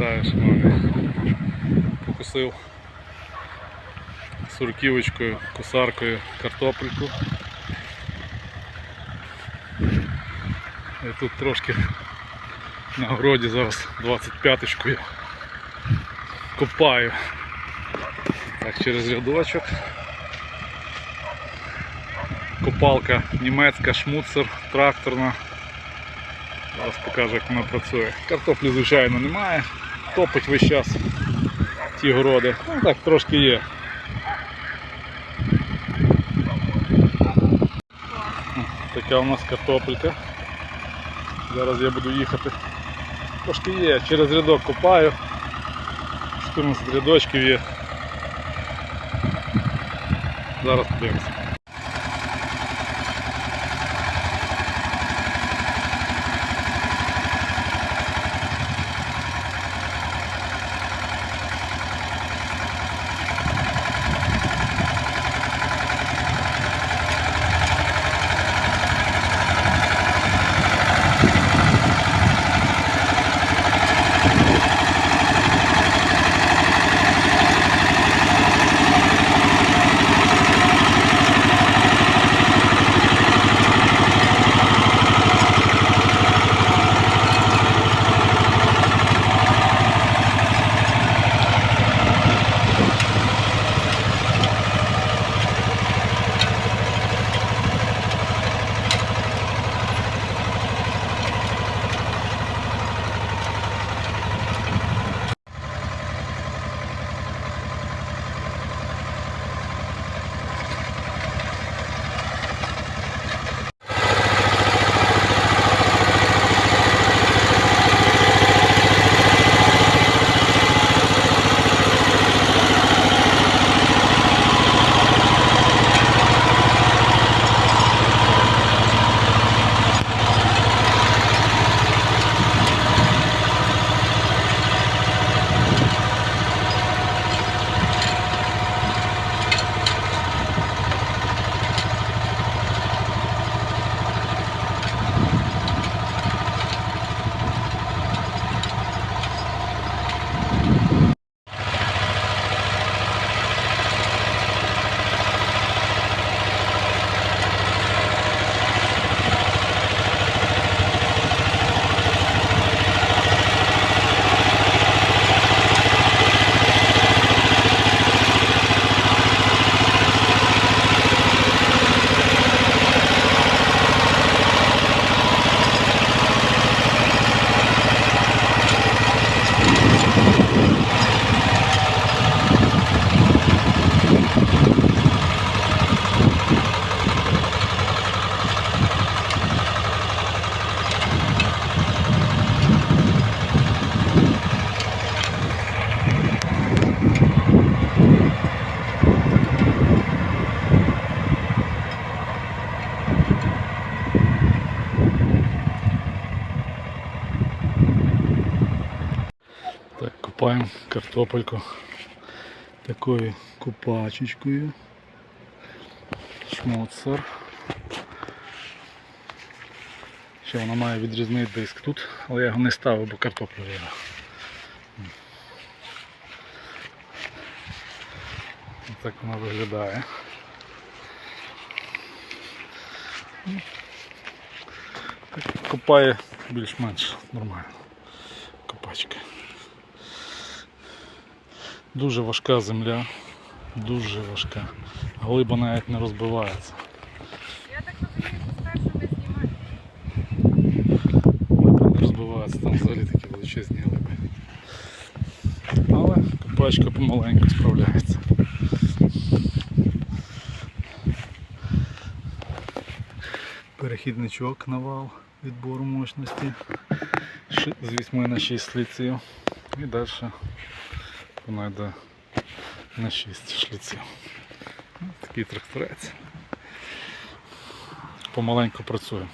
Вітаю, шановні. Покусив сурківочкою, косаркою картопельку. І тут трошки на городі зараз 25-шкою копаю. Так, через рядочок. Копалка німецька, шмуцер, тракторна. Зараз покажу, як вона працює. Картоплі, звичайно, немає. Топить весь час ті городи. Ну так, трошки є. Така у нас картопелька. Зараз я буду їхати. Трошки є, через рядок копаю. 14 рядочків є. Зараз подивимося. Купаємо картопельку такою купачечкою. Шмоцер. Ще вона має відрізний диск тут, але я його не ставив, бо картоплю ріжу. Так вона виглядає. Так, копає більш-менш нормально. Копачка. Дуже важка земля, дуже важка. Глиба навіть не розбивається. Я так розумію, спершу не. Глиба не розбивається, там взагалі такі величезні глиби. Але копачка помаленьку справляється. Перехідничок на вал відбору мощності з 8 на 6 шліців. І далі вона йде на 6 шліців. Такий тракторець. Помаленьку працює.